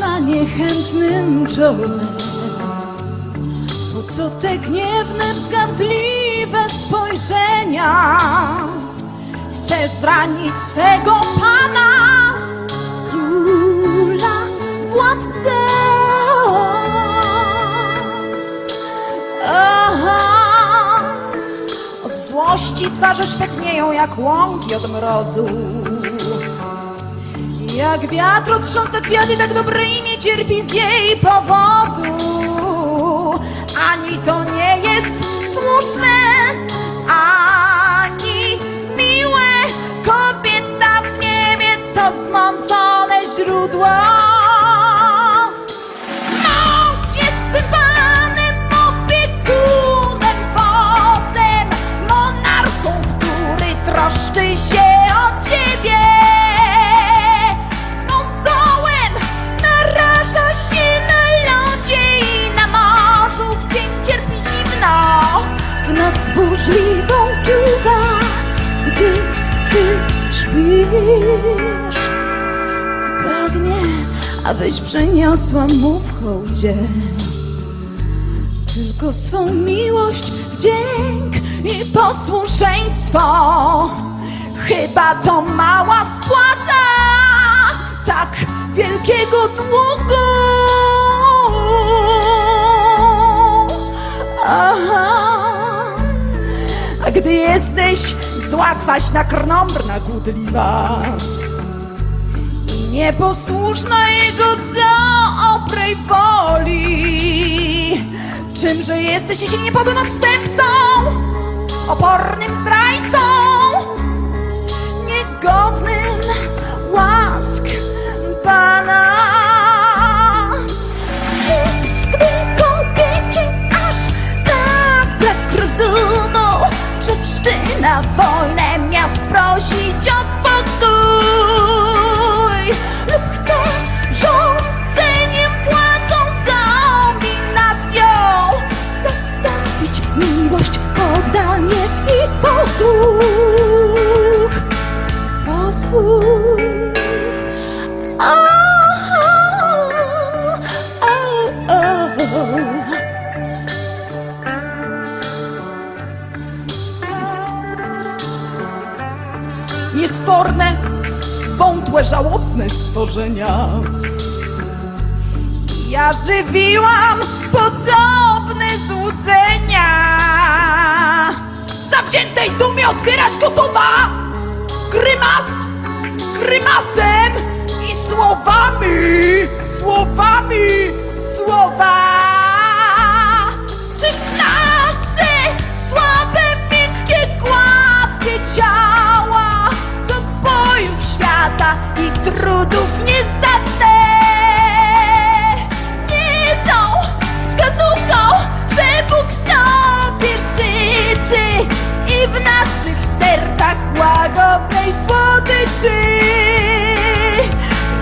na niechętnym czole. Po co te gniewne, wzgardliwe spojrzenia? Chcesz zranić swego pana, króla, władcę. Aha. Od złości twarze szpetnieją jak łąki od mrozu. Jak wiatr otrząsa kwiaty, tak dobrej nie cierpi z jej powodu. Ani to nie jest słuszne, ani miłe. Kobieta w niebie to zmącone źródło. Burzliwą czuwa, gdy ty śpisz pragnie, abyś przyniosła mu w hołdzie tylko swą miłość, wdzięk i posłuszeństwo. Chyba to mała spłata tak wielkiego długu. Jesteś zła, kwaśna, krnąbrna, kłódliwa i nieposłuszna jego dobrej woli. Czymże jesteś, jeśli nie podłym odstępcą, opornym zdrajcą, niegodnym łask że wszczyna wolne miast prosić o pokój lub chce rządzeniem, władzą, dominacją zastąpić miłość, poddanie i posłuch. Posłuch. Niesforne, wątłe, żałosne stworzenia. Ja żywiłam podobne złudzenia. W zawziętej dumie odbierać gotowa grymas, grymasem i słowami, słowami, słowa.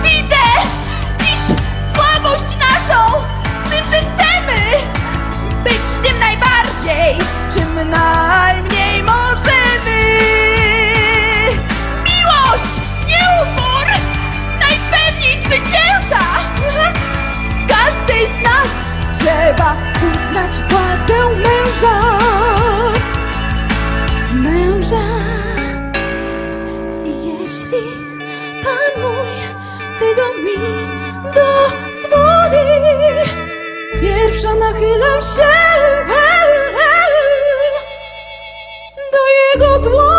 Widzę dziś słabość naszą, w tym, że chcemy być tym najbardziej, czym najmniej możemy. Miłość, nie upór, najpewniej zwycięża. Każdej z nas trzeba uznać władzę. Męża. Pierwsza nachylam się do Jego dłoni.